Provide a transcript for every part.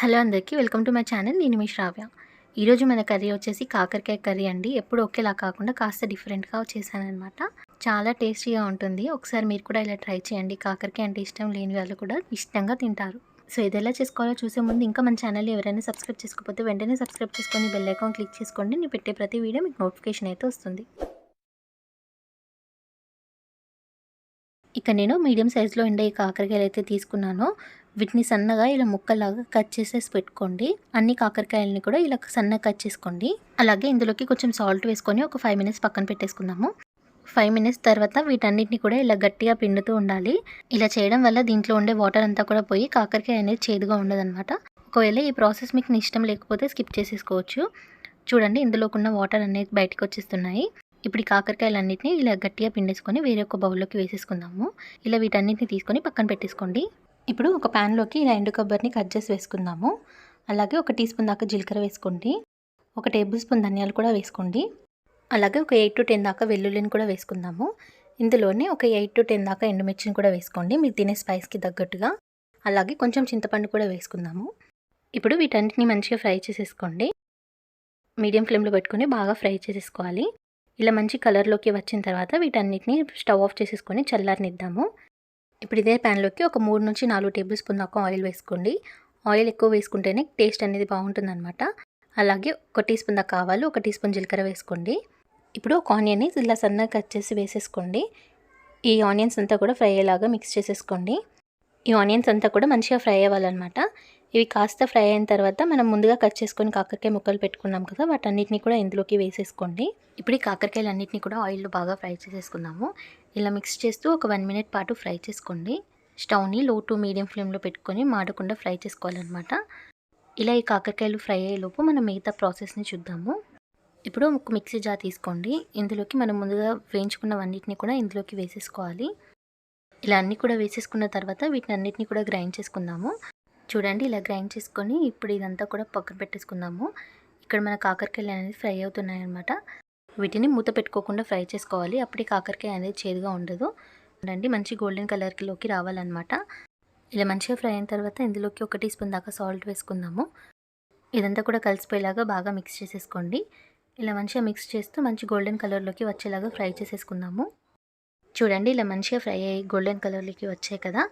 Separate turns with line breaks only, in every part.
Hello అందరికీ welcome to my channel. నేను మీ శ్రావ్య. ఈరోజు మన కర్రీ వచ్చేసి కాకరకాయ కర్రీ అండి. ఎప్పుడు ఒకేలా కాకుండా కాస్త డిఫరెంట్గా చేశానమాట చాలా టేస్టీగా ఉంటుంది. ఒకసారి మీరు కూడా ఇలా ట్రై చేయండి. కాకరకాయ అంటే ఇష్టం లేని వాళ్ళు కూడా ఇష్టంగా తింటారు. సో ఇది ఎలా చేసుకోవాలో చూసే ముందు ఇంకా మన ఛానల్ ఎవరైనా సబ్స్క్రైబ్ చేసుకోకపోతే వెంటనే సబ్స్క్రైబ్ చేసుకొని బెల్ ఐకాన్ క్లిక్ చేసుకోండి. నేను పెట్టే ప్రతి వీడియో మీకు నోటిఫికేషన్ అయితే వస్తుంది. ఇక నేను మీడియం సైజులో ఉండే ఈ కాకరకాయలు అయితే తీసుకున్నానో. వీటిని సన్నగా ఇలా ముక్కలాగా కట్ చేసేసి పెట్టుకోండి. అన్ని కాకరకాయలని కూడా ఇలా సన్నగా కట్ చేసుకోండి. అలాగే ఇందులోకి కొంచెం సాల్ట్ వేసుకొని ఒక ఫైవ్ మినిట్స్ పక్కన పెట్టేసుకుందాము. ఫైవ్ మినిట్స్ తర్వాత వీటన్నిటిని కూడా ఇలా గట్టిగా పిండుతూ ఉండాలి. ఇలా చేయడం వల్ల దీంట్లో ఉండే వాటర్ అంతా కూడా పోయి కాకరకాయ అనేది చేదుగా ఉండదన్నమాట. ఒకవేళ ఈ ప్రాసెస్ మీకు ఇష్టం లేకపోతే స్కిప్ చేసేసుకోవచ్చు. చూడండి ఇందులోకున్న వాటర్ అనేది బయటకు వచ్చేస్తున్నాయి. ఇప్పుడు ఈ కాకరకాయలన్నింటినీ ఇలా గట్టిగా పిండేసుకొని వేరే ఒక బౌల్లోకి వేసేసుకుందాము. ఇలా వీటన్నిటిని తీసుకొని పక్కన పెట్టేసుకోండి. ఇప్పుడు ఒక ప్యాన్లోకి ఇలా ఎండు కొబ్బరిని కట్ చేసి వేసుకుందాము. అలాగే ఒక టీ స్పూన్ దాకా జీలకర్ర వేసుకోండి. ఒక టేబుల్ స్పూన్ ధనియాలు కూడా వేసుకోండి. అలాగే ఒక ఎయిట్ టు టెన్ దాకా వెల్లుల్లిని కూడా వేసుకుందాము. ఇందులోనే ఒక ఎయిట్ టు టెన్ దాకా ఎండుమిర్చిని కూడా వేసుకోండి. మీరు తినే స్పైస్కి తగ్గట్టుగా. అలాగే కొంచెం చింతపండు కూడా వేసుకుందాము. ఇప్పుడు వీటన్నిటిని మంచిగా ఫ్రై చేసేసుకోండి. మీడియం ఫ్లేమ్లో పెట్టుకొని బాగా ఫ్రై చేసేసుకోవాలి. ఇలా మంచి కలర్లోకి వచ్చిన తర్వాత వీటన్నిటిని స్టవ్ ఆఫ్ చేసేసుకొని చల్లారనిద్దాము. ఇప్పుడు ఇదే ప్యాన్లోకి ఒక మూడు నుంచి నాలుగు టేబుల్ స్పూన్ దాకా ఆయిల్ వేసుకోండి. ఆయిల్ ఎక్కువ వేసుకుంటేనే టేస్ట్ అనేది బాగుంటుందన్నమాట. అలాగే ఒక టీ స్పూన్ దాకా ఆవాలు ఒక టీ స్పూన్ జీలకర్ర వేసుకోండి. ఇప్పుడు ఒక ఆనియన్ని ఇలా సన్నగా కట్ చేసి వేసేసుకోండి. ఈ ఆనియన్స్ అంతా కూడా ఫ్రై అయ్యేలాగా మిక్స్ చేసేసుకోండి. ఈ ఆనియన్స్ అంతా కూడా మంచిగా ఫ్రై అవ్వాలన్నమాట. ఇవి కాస్త ఫ్రై అయిన తర్వాత మనం ముందుగా కట్ చేసుకొని కాకరకాయ ముక్కలు పెట్టుకున్నాం కదా వాటన్నిటిని కూడా ఇందులోకి వేసేసుకోండి. ఇప్పుడు ఈ కాకరకాయలు అన్నింటినీ కూడా ఆయిల్లో బాగా ఫ్రై చేసేసుకుందాము. ఇలా మిక్స్ చేస్తూ ఒక వన్ మినిట్ పాటు ఫ్రై చేసుకోండి. స్టవ్ని లో టు మీడియం ఫ్లేమ్లో పెట్టుకొని మాడకుండా ఫ్రై చేసుకోవాలన్నమాట. ఇలా ఈ కాకరకాయలు ఫ్రై అయ్యేలోపు మనం మిగతా ప్రాసెస్ని చూద్దాము. ఇప్పుడు ఒక మిక్సీ జార్ తీసుకోండి. ఇందులోకి మనం ముందుగా వేయించుకున్నవన్నిటిని కూడా ఇందులోకి వేసేసుకోవాలి. ఇలా అన్నీ కూడా వేసేసుకున్న తర్వాత వీటిని అన్నిటిని కూడా గ్రైండ్ చేసుకుందాము. చూడండి ఇలా గ్రైండ్ చేసుకొని ఇప్పుడు ఇదంతా కూడా పక్కన పెట్టేసుకుందాము. ఇక్కడ మన కాకరకాయలు అనేది ఫ్రై అవుతున్నాయి అనమాట వీటిని మూత పెట్టుకోకుండా ఫ్రై చేసుకోవాలి. అప్పుడే కాకరకాయ అనేది చేదుగా ఉండదు. చూడండి మంచి గోల్డెన్ కలర్లోకి రావాలన్నమాట. ఇలా మంచిగా ఫ్రై అయిన తర్వాత ఇందులోకి ఒక టీ స్పూన్ దాకా సాల్ట్ వేసుకుందాము. ఇదంతా కూడా కలిసిపోయేలాగా బాగా మిక్స్ చేసేసుకోండి. ఇలా మంచిగా మిక్స్ చేస్తూ మంచి గోల్డెన్ కలర్లోకి వచ్చేలాగా ఫ్రై చేసేసుకుందాము. చూడండి ఇలా మంచిగా ఫ్రై అయ్యి గోల్డెన్ కలర్లోకి వచ్చాయి కదా.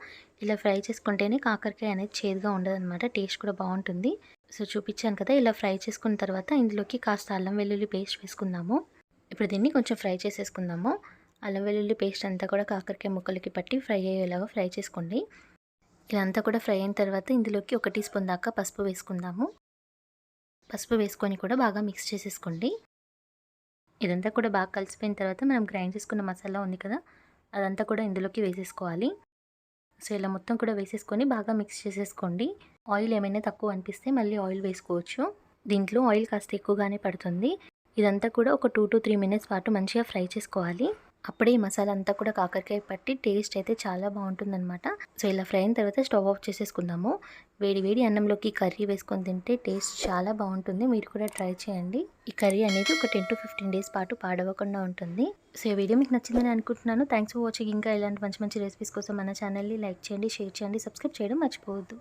ఇలా ఫ్రై చేసుకుంటేనే కాకరకాయ అనేది చేదుగా ఉండదన్నమాట టేస్ట్ కూడా బాగుంటుంది. సో చూపించాను కదా ఇలా ఫ్రై చేసుకున్న తర్వాత ఇందులోకి కాస్త అల్లం వెల్లుల్లి పేస్ట్ వేసుకుందాము. ఇప్పుడు దీన్ని కొంచెం ఫ్రై చేసేసుకుందాము. అల్లం వెల్లుల్లి పేస్ట్ అంతా కూడా కాకరకాయ ముక్కలకి పట్టి ఫ్రై అయ్యేలాగా ఫ్రై చేసుకోండి. ఇదంతా కూడా ఫ్రై అయిన తర్వాత ఇందులోకి ఒక టీ స్పూన్ దాకా పసుపు వేసుకుందాము. పసుపు వేసుకొని కూడా బాగా మిక్స్ చేసేసుకోండి. ఇదంతా కూడా బాగా కలిసిపోయిన తర్వాత మనం గ్రైండ్ చేసుకున్న మసాలా ఉంది కదా అదంతా కూడా ఇందులోకి వేసేసుకోవాలి. సో ఇలా మొత్తం కూడా వేసేసుకొని బాగా మిక్స్ చేసేసుకోండి. ఆయిల్ ఏమైనా తక్కువ అనిపిస్తే మళ్ళీ ఆయిల్ వేసుకోవచ్చు. దీంట్లో ఆయిల్ కాస్త ఎక్కువగానే పడుతుంది. ఇదంతా కూడా ఒక టూ టు త్రీ మినిట్స్ పాటు మంచిగా ఫ్రై చేసుకోవాలి. అప్పుడే ఈ మసాలా అంతా కూడా కాకరకాయ పట్టి టేస్ట్ అయితే చాలా బాగుంటుందన్నమాట. సో ఇలా ఫ్రై అయిన తర్వాత స్టవ్ ఆఫ్ చేసేసుకుందాము. వేడి వేడి అన్నంలోకి కర్రీ వేసుకొని తింటే టేస్ట్ చాలా బాగుంటుంది. మీరు కూడా ట్రై చేయండి. ఈ కర్రీ అనేది ఒక టెన్ టు ఫిఫ్టీన్ డేస్ పాటు పాడవకుండా ఉంటుంది. సో ఈ వీడియో మీకు నచ్చిందని అనుకుంటున్నాను. Thanks for watching. ఇంకా ఇలాంటి మంచి మంచి రెసిపీస్ కోసం మన ఛానల్ని లైక్ చేయండి షేర్ చేయండి సబ్స్క్రైబ్ చేయడం మర్చిపోవద్దు.